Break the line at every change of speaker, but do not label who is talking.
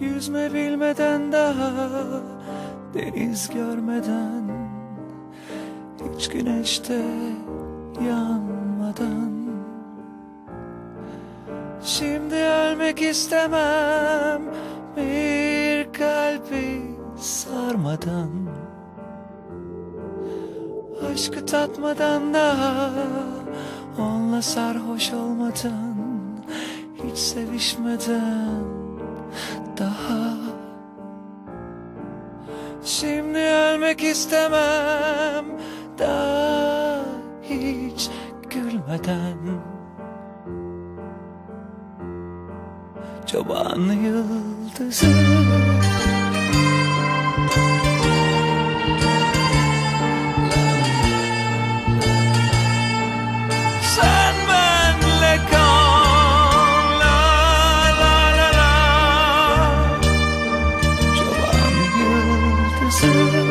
Yüzme bilmeden daha Deniz görmeden Hiç güneşte yanmadan. Şimdi ölmek istemem Bir kalbi sarmadan. Aşkı tatmadan daha Onunla sarhoş olmadan Hiç sevişmeden daha. Şimdi ölmek istemem. Daha hiç gülmeden. Çoban yıldızı soon.